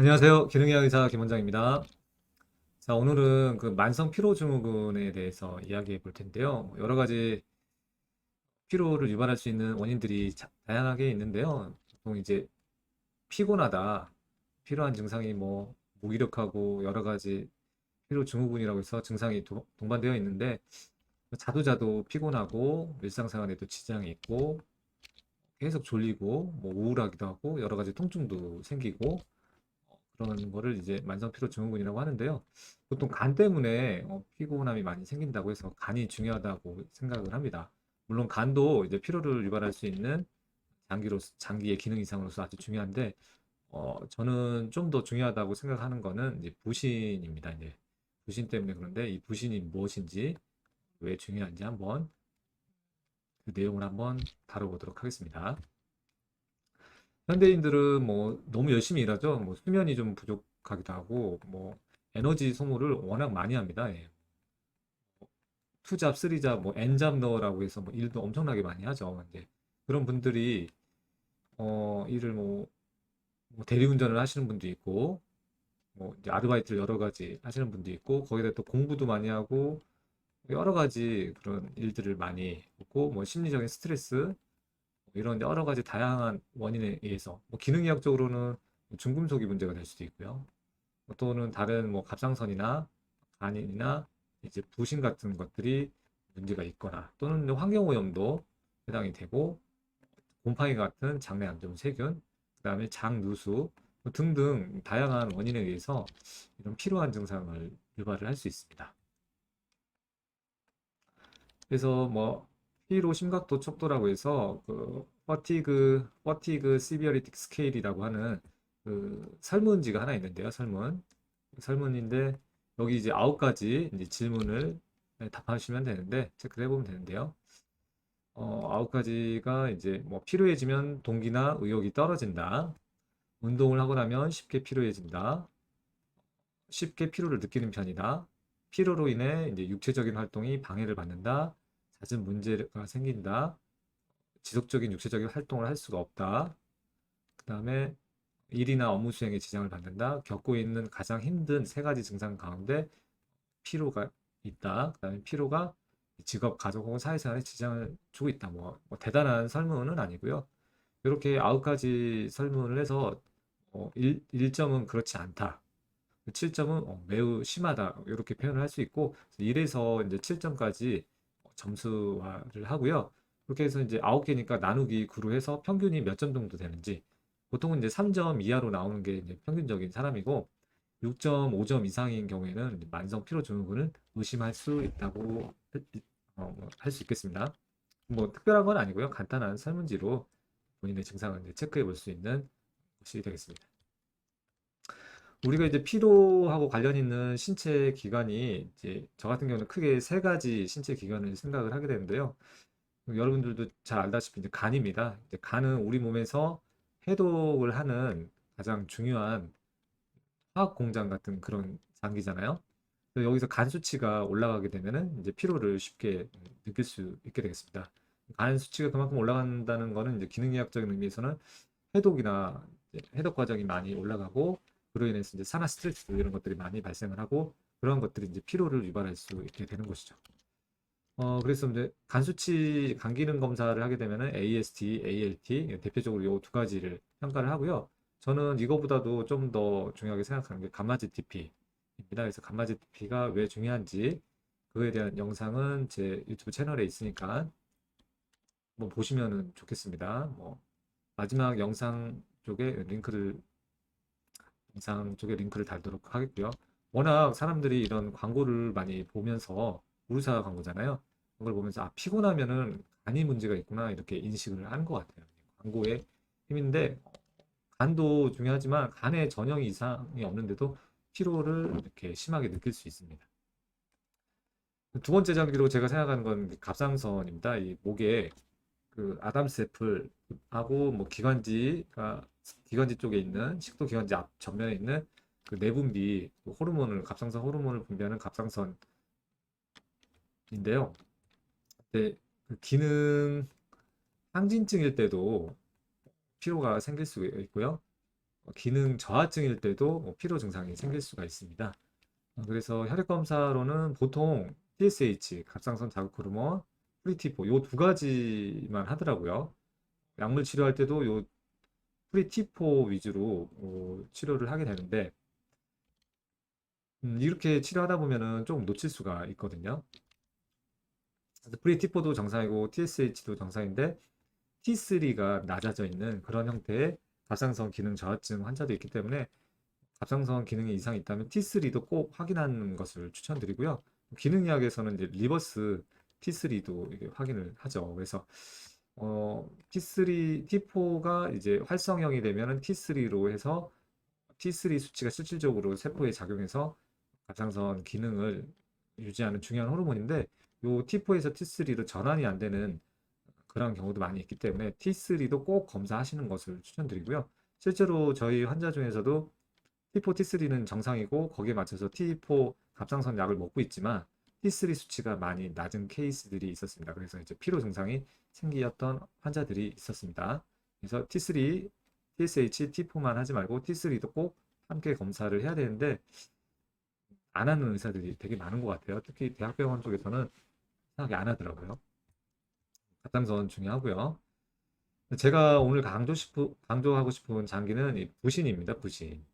안녕하세요. 기능의학 의사 김원장입니다. 자, 오늘은 그 만성 피로 증후군에 대해서 이야기해 볼 텐데요. 뭐 여러 가지 피로를 유발할 수 있는 원인들이 자- 다양하게 있는데요. 보통 이제 피곤하다, 피로한 증상이 뭐 무기력하고 여러 가지 피로 증후군이라고 해서 증상이 도- 동반되어 있는데 자도 자도 피곤하고 일상생활에도 지장이 있고 계속 졸리고 뭐 우울하기도 하고 여러 가지 통증도 생기고 그런 거를 이제 만성피로 증후군이라고 하는데요. 보통 간 때문에 어, 피곤함이 많이 생긴다고 해서 간이 중요하다고 생각을 합니다. 물론 간도 이제 피로를 유발할 수 있는 장기로 장기의 기능 이상으로서 아주 중요한데 어, 저는 좀 더 중요하다고 생각하는 거는 이제 부신입니다. 이제 부신 때문에 그런데 이 부신이 무엇인지 왜 중요한지 한번 그 내용을 한번 다뤄보도록 하겠습니다. 현대인들은 뭐 너무 열심히 일하죠. 뭐 수면이 좀 부족하기도 하고 뭐 에너지 소모를 워낙 많이 합니다. 예. 투잡, 쓰리잡, 뭐 N잡 넣으라고 해서 뭐 일도 엄청나게 많이 하죠. 이제 그런 분들이 어 일을 뭐, 뭐 대리운전을 하시는 분도 있고 뭐 이제 아르바이트를 여러 가지 하시는 분도 있고 거기다 또 공부도 많이 하고 여러 가지 그런 일들을 많이 했고 뭐 심리적인 스트레스 뭐 이런 여러 가지 다양한 원인에 의해서 뭐 기능의학적으로는 중금속이 문제가 될 수도 있고요. 뭐 또는 다른 뭐 갑상선이나 간이나 이제 부신 같은 것들이 문제가 있거나 또는 환경오염도 해당이 되고 곰팡이 같은 장내 안 좋은 세균, 그다음에 장누수 뭐 등등 다양한 원인에 의해서 이런 피로한 증상을 유발을 할 수 있습니다. 그래서 뭐 피로 심각도 척도라고 해서 그 퍼티그 퍼티그 시비어리티 스케일이라고 하는 그 설문지가 하나 있는데요. 설문 설문인데 여기 이제 아홉 가지 이제 질문을 네, 답하시면 되는데 체크를 해보면 되는데요. 어, 아홉 가지가 이제 뭐 피로해지면 동기나 의욕이 떨어진다. 운동을 하고 나면 쉽게 피로해진다. 쉽게 피로를 느끼는 편이다. 피로로 인해 이제 육체적인 활동이 방해를 받는다. 잦은 문제가 생긴다. 지속적인 육체적인 활동을 할 수가 없다. 그 다음에 일이나 업무 수행에 지장을 받는다. 겪고 있는 가장 힘든 세 가지 증상 가운데 피로가 있다. 그 다음에 피로가 직업, 가족 혹은 사회생활에 지장을 주고 있다. 뭐, 뭐 대단한 설문은 아니고요. 이렇게 아홉 가지 설문을 해서 어, 1, 1점은 그렇지 않다. 7점은 어, 매우 심하다. 이렇게 표현을 할 수 있고 1에서 이제 7점까지 점수화를 하고요. 그렇게 해서 이제 9개니까 나누기 9로 해서 평균이 몇 점 정도 되는지 보통은 이제 3점 이하로 나오는 게 이제 평균적인 사람이고 6.5점 이상인 경우에는 만성 피로 증후군을 의심할 수 있다고 어, 할수 있겠습니다. 뭐 특별한 건 아니고요. 간단한 설문지로 본인의 증상을 체크해 볼 수 있는 것이 되겠습니다. 우리가 이제 피로하고 관련 있는 신체 기관이 이제 저 같은 경우는 크게 세 가지 신체 기관을 생각을 하게 되는데요. 여러분들도 잘 알다시피 이제 간입니다. 이제 간은 우리 몸에서 해독을 하는 가장 중요한 화학 공장 같은 그런 장기잖아요. 여기서 간 수치가 올라가게 되면은 이제 피로를 쉽게 느낄 수 있게 되겠습니다. 간 수치가 그만큼 올라간다는 거는 이제 기능의학적인 의미에서는 해독이나 해독 과정이 많이 올라가고 그로 인해서 이제 산화 스트레스 이런 것들이 많이 발생을 하고 그런 것들이 이제 피로를 유발할 수 있게 되는 것이죠. 어, 그래서 이제 간 수치 간 기능 검사를 하게 되면은 AST, ALT 대표적으로 이 두 가지를 평가를 하고요. 저는 이거보다도 좀 더 중요하게 생각하는 게 감마지 TP입니다. 그래서 감마지 TP가 왜 중요한지 그거에 대한 영상은 제 유튜브 채널에 있으니까 뭐 보시면은 좋겠습니다. 뭐 마지막 영상 쪽에 링크를 영상 쪽에 링크를 달도록 하겠고요. 워낙 사람들이 이런 광고를 많이 보면서 우르사 광고잖아요. 그걸 보면서 아 피곤하면은 간이 문제가 있구나 이렇게 인식을 하는 것 같아요. 광고의 힘인데 간도 중요하지만 간에 전혀 이상이 없는데도 피로를 이렇게 심하게 느낄 수 있습니다. 두 번째 장기로 제가 생각하는 건 갑상선입니다. 이 목에 그 아담스 애플하고 뭐 기관지가 기관지 쪽에 있는 식도 기관지 앞 전면에 있는 그 내분비 그 호르몬을 갑상선 호르몬을 분비하는 갑상선인데요. 근데 그 기능 항진증일 때도 피로가 생길 수 있고요. 기능 저하증일 때도 뭐 피로 증상이 생길 수가 있습니다. 어, 그래서 혈액 검사로는 보통 TSH, 갑상선 자극 호르몬, 프리티포 요 두 가지만 하더라고요. 약물 치료할 때도 요 프리티포 위주로 어, 치료를 하게 되는데 음, 이렇게 치료하다 보면은 좀 놓칠 수가 있거든요. 프리티포도 정상이고 TSH도 정상인데 T3가 낮아져 있는 그런 형태의 갑상선 기능 저하증 환자도 있기 때문에 갑상선 기능에 이상이 있다면 T3도 꼭 확인하는 것을 추천드리고요. 기능의학에서는 이제 리버스 T3도 이게 확인을 하죠. 그래서 어, T3, T4가 이제 활성형이 되면은 T3로 해서 T3 수치가 실질적으로 세포에 작용해서 갑상선 기능을 유지하는 중요한 호르몬인데 요 T4에서 T3로 전환이 안 되는 그런 경우도 많이 있기 때문에 T3도 꼭 검사하시는 것을 추천드리고요. 실제로 저희 환자 중에서도 T4, T3는 정상이고 거기에 맞춰서 T4 갑상선 약을 먹고 있지만 T3 수치가 많이 낮은 케이스들이 있었습니다. 그래서 이제 피로 증상이 생기었던 환자들이 있었습니다. 그래서 T3, TSH, T4만 하지 말고 T3도 꼭 함께 검사를 해야 되는데 안 하는 의사들이 되게 많은 것 같아요. 특히 대학병원 쪽에서는 이상하게 안 하더라고요. 갑상선 중요하고요. 제가 오늘 강조 싶은, 강조하고 싶은 장기는 이 부신입니다. 부신.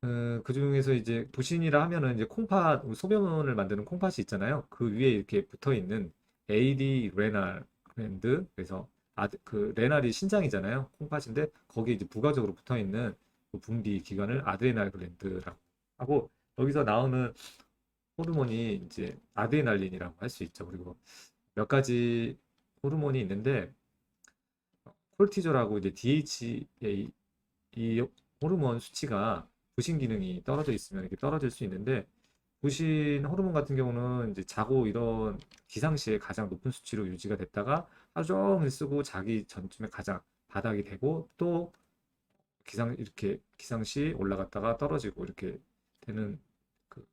그, 그 중에서 이제 부신이라 하면은 이제 콩팥, 소변을 만드는 콩팥이 있잖아요. 그 위에 이렇게 붙어 있는 AD 레날 그랜드. 그래서 아, 그 레날이 신장이잖아요. 콩팥인데 거기에 이제 부가적으로 붙어 있는 그 분비 기관을 아드레날 글랜드라고 하고 여기서 나오는 호르몬이 이제 아드레날린이라고 할 수 있죠. 그리고 몇 가지 호르몬이 있는데 콜티졸하고 이제 DHA 이 호르몬 수치가 부신 기능이 떨어져 있으면 이렇게 떨어질 수 있는데 부신 호르몬 같은 경우는 이제 자고 이런 기상시에 가장 높은 수치로 유지가 됐다가 하루 종일 쓰고 자기 전쯤에 가장 바닥이 되고 또 기상 이렇게 기상시 올라갔다가 떨어지고 이렇게 되는 그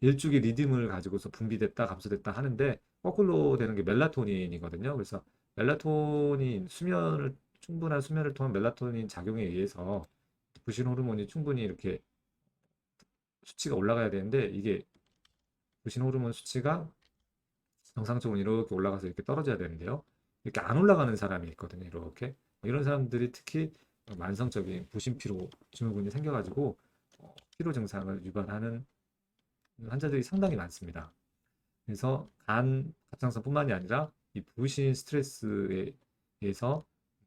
일주기 리듬을 가지고서 분비됐다 감소됐다 하는데 거꾸로 되는 게 멜라토닌이거든요. 그래서 멜라토닌 수면을 충분한 수면을 통한 멜라토닌 작용에 의해서 부신 호르몬이 충분히 이렇게 수치가 올라가야 되는데 이게 부신 호르몬 수치가 정상적으로 이렇게 올라가서 이렇게 떨어져야 되는데요. 이렇게 안 올라가는 사람이 있거든요. 이렇게 이런 사람들이 특히 만성적인 부신 피로 증후군이 생겨가지고 어, 피로 증상을 유발하는 환자들이 상당히 많습니다. 그래서 간 갑상선뿐만이 아니라 이 부신 스트레스에 의해서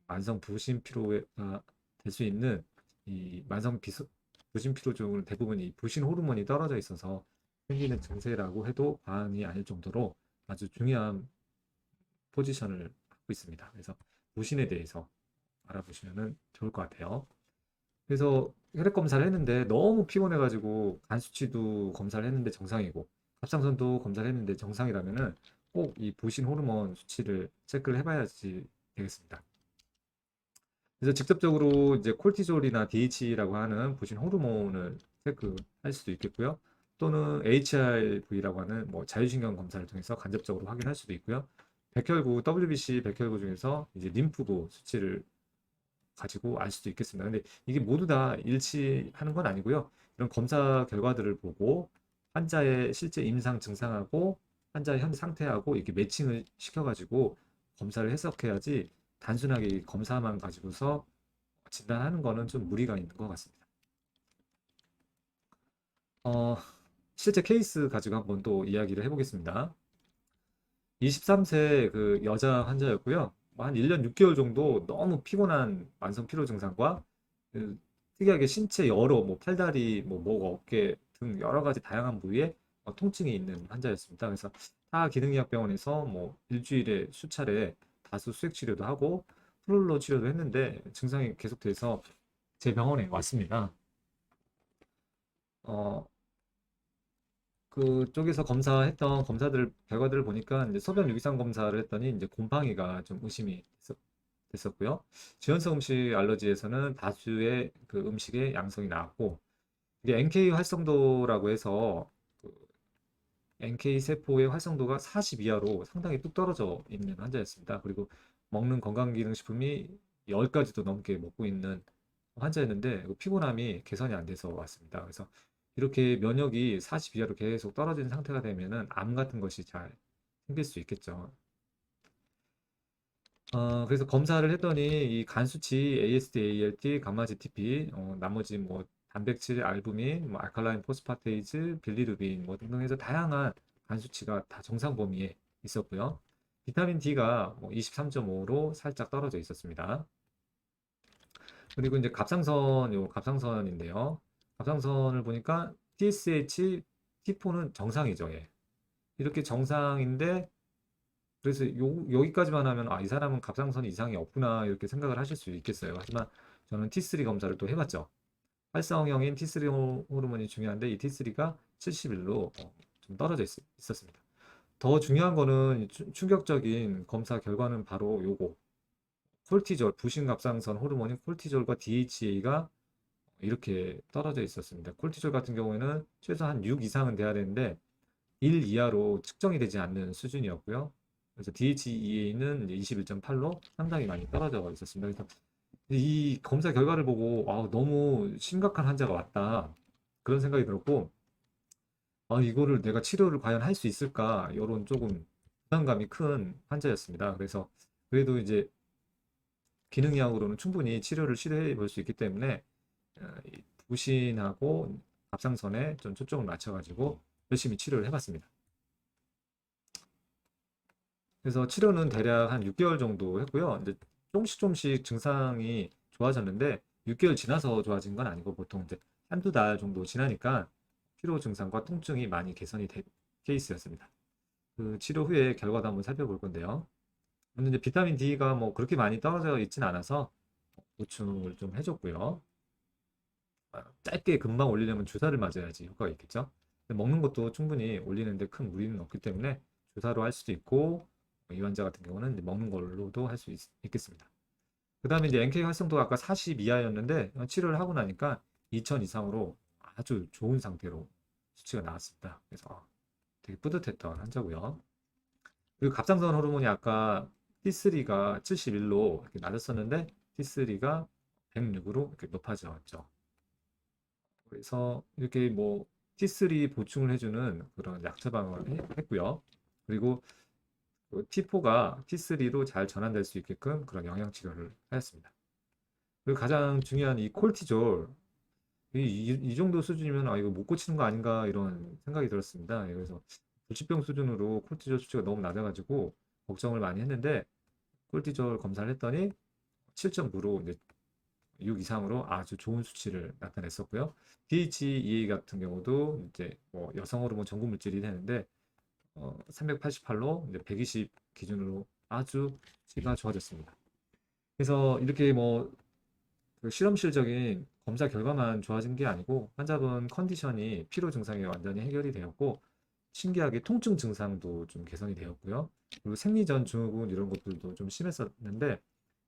만성 부신 피로가 될 수 있는 이 만성 비수, 부신 피로 증후군 대부분 이 부신 호르몬이 떨어져 있어서 생기는 증세라고 해도 과언이 아닐 정도로 아주 중요한 포지션을 갖고 있습니다. 그래서 부신에 대해서 알아보시면 좋을 것 같아요. 그래서 혈액 검사를 했는데 너무 피곤해가지고 간 수치도 검사를 했는데 정상이고 갑상선도 검사를 했는데 정상이라면은 꼭 이 부신 호르몬 수치를 체크를 해봐야지 되겠습니다. 그래서 직접적으로 이제 콜티졸이나 DH라고 하는 부신 호르몬을 체크할 수도 있겠고요. 또는 HRV라고 하는 뭐 자율신경 검사를 통해서 간접적으로 확인할 수도 있고요. 백혈구, WBC 백혈구 중에서 이제 림프구 수치를 가지고 알 수도 있겠습니다. 근데 이게 모두 다 일치하는 건 아니고요. 이런 검사 결과들을 보고 환자의 실제 임상 증상하고 환자의 현 상태하고 이렇게 매칭을 시켜가지고 검사를 해석해야지 단순하게 이 검사만 가지고서 진단하는 거는 좀 무리가 있는 것 같습니다. 어, 실제 케이스 가지고 한번 또 이야기를 해보겠습니다. 23세 그 여자 환자였고요. 뭐한 1년 6개월 정도 너무 피곤한 만성 피로 증상과 그 특이하게 신체 여러 뭐 팔다리, 뭐 목, 어깨 등 여러 가지 다양한 부위에 어, 통증이 있는 환자였습니다. 그래서 타 기능의학병원에서 뭐 일주일에 수차례 다수 수액 치료도 하고 프롤로 치료도 했는데 증상이 계속돼서 제 병원에 왔습니다. 어, 그쪽에서 검사했던 검사들 결과들을 보니까 이제 소변 유기산 검사를 했더니 이제 곰팡이가 좀 의심이 됐었, 됐었고요. 지연성 음식 알러지에서는 다수의 그 음식의 양성이 나왔고 이게 NK 활성도라고 해서 그 NK 세포의 활성도가 40 이하로 상당히 뚝 떨어져 있는 환자였습니다. 그리고 먹는 건강기능식품이 10가지도 넘게 먹고 있는 환자였는데 그 피곤함이 개선이 안 돼서 왔습니다. 그래서 이렇게 면역이 40 이하로 계속 떨어진 상태가 되면은 암 같은 것이 잘 생길 수 있겠죠. 어, 그래서 검사를 했더니 이 간 수치 AST, ALT, 감마 GTP, 어, 나머지 뭐 단백질, 알부민, 뭐 알칼라인 포스파테이즈, 빌리루빈 뭐 등등 해서 다양한 간 수치가 다 정상 범위에 있었고요. 비타민 D가 뭐 23.5로 살짝 떨어져 있었습니다. 그리고 이제 갑상선, 요 갑상선인데요. 갑상선을 보니까 TSH, T4는 정상이죠. 예. 이렇게 정상인데 그래서 요, 여기까지만 하면 아, 이 사람은 갑상선 이상이 없구나 이렇게 생각을 하실 수 있겠어요. 하지만 저는 T3 검사를 또 해봤죠. 활성형인 T3 호- 호르몬이 중요한데 이 T3가 71로 좀 떨어져 있, 있었습니다. 더 중요한 거는 추- 충격적인 검사 결과는 바로 요거. 콜티졸, 부신갑상선 호르몬인 콜티졸과 DHA가 이렇게 떨어져 있었습니다. 콜티졸 같은 경우에는 최소 한 6 이상은 돼야 되는데 1 이하로 측정이 되지 않는 수준이었고요. 그래서 DHEA는 21.8로 상당히 많이 떨어져 있었습니다. 그래서 이 검사 결과를 보고 아, 너무 심각한 환자가 왔다. 그런 생각이 들었고 아, 이거를 내가 치료를 과연 할 수 있을까? 이런 조금 부담감이 큰 환자였습니다. 그래서 그래도 이제 기능의학으로는 충분히 치료를 시도해 볼 수 있기 때문에 어, 이 부신하고 갑상선에 좀 초점을 맞춰가지고 열심히 치료를 해봤습니다. 그래서 치료는 대략 한 6개월 정도 했고요. 이제 조금씩 조금씩 증상이 좋아졌는데 6개월 지나서 좋아진 건 아니고 보통 이제 한두 달 정도 지나니까 피로 증상과 통증이 많이 개선이 된 케이스였습니다. 그 치료 후에 결과도 한번 살펴볼 건데요. 근데 이제 비타민 D가 뭐 그렇게 많이 떨어져 있진 않아서 보충을 좀 해줬고요. 아, 짧게 금방 올리려면 주사를 맞아야지 효과가 있겠죠. 먹는 것도 충분히 올리는데 큰 무리는 없기 때문에 주사로 할 수도 있고 이 환자 같은 경우는 먹는 걸로도 할 수 있겠습니다. 그 다음에 이제 NK 활성도가 아까 40 이하였는데 치료를 하고 나니까 2000 이상으로 아주 좋은 상태로 수치가 나왔습니다. 그래서 되게 뿌듯했던 환자고요. 그리고 갑상선 호르몬이 아까 T3가 71로 이렇게 낮았었는데 T3가 106으로 이렇게 높아졌죠. 그래서 이렇게 뭐 T3 보충을 해주는 그런 약 처방을 해- 했고요. 그리고 그 T4가 T3로 잘 전환될 수 있게끔 그런 영양 치료를 하였습니다. 그리고 가장 중요한 이 콜티졸 이, 이, 이 정도 수준이면 아 이거 못 고치는 거 아닌가 이런 생각이 들었습니다. 예, 그래서 불치병 수준으로 콜티졸 수치가 너무 낮아가지고 걱정을 많이 했는데 콜티졸 검사를 했더니 7.9로 이제 6 이상으로 아주 좋은 수치를 나타냈었고요. DHEA 같은 경우도 이제 뭐 여성 호르몬 전구 물질이 되는데 어, 388로 이제 120 기준으로 아주 수치가 좋아졌습니다. 그래서 이렇게 뭐 그 실험실적인 검사 결과만 좋아진 게 아니고 환자분 컨디션이 피로 증상이 완전히 해결이 되었고 신기하게 통증 증상도 좀 개선이 되었고요. 그리고 생리전 증후군 이런 것들도 좀 심했었는데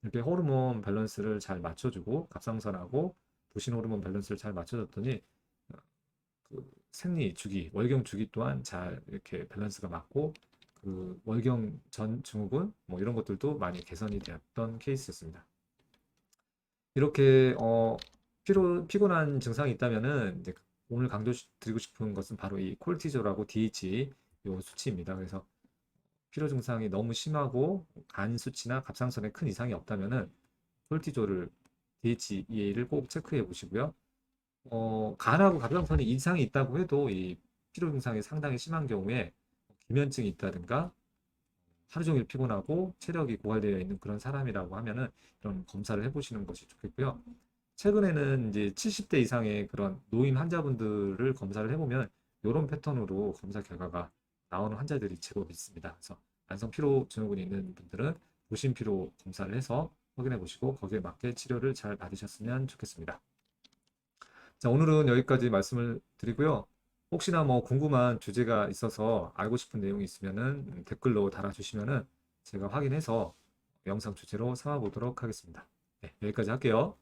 이렇게 호르몬 밸런스를 잘 맞춰주고 갑상선하고 부신 호르몬 밸런스를 잘 맞춰줬더니 어, 그 생리 주기, 월경 주기 또한 잘 이렇게 밸런스가 맞고 그 월경 전 증후군 뭐 이런 것들도 많이 개선이 되었던 케이스였습니다. 이렇게 어 피로 피곤한 증상이 있다면은 이제 오늘 강조 드리고 싶은 것은 바로 이 콜티졸하고 DH 요 수치입니다. 그래서 피로 증상이 너무 심하고 간 수치나 갑상선에 큰 이상이 없다면은 콜티졸을 DHEA를 꼭 체크해 보시고요. 어, 간하고 갑상선에 이상이 있다고 해도 이 피로 증상이 상당히 심한 경우에 기면증이 있다든가 하루 종일 피곤하고 체력이 고갈되어 있는 그런 사람이라고 하면은 이런 검사를 해보시는 것이 좋겠고요. 최근에는 이제 70대 이상의 그런 노인 환자분들을 검사를 해보면 이런 패턴으로 검사 결과가 나오는 환자들이 제법 있습니다. 그래서 만성 피로 증후군이 있는 분들은 도심 피로 검사를 해서 확인해 보시고 거기에 맞게 치료를 잘 받으셨으면 좋겠습니다. 자, 오늘은 여기까지 말씀을 드리고요. 혹시나 뭐 궁금한 주제가 있어서 알고 싶은 내용이 있으면은 댓글로 달아주시면은 제가 확인해서 영상 주제로 삼아 보도록 하겠습니다. 네, 여기까지 할게요.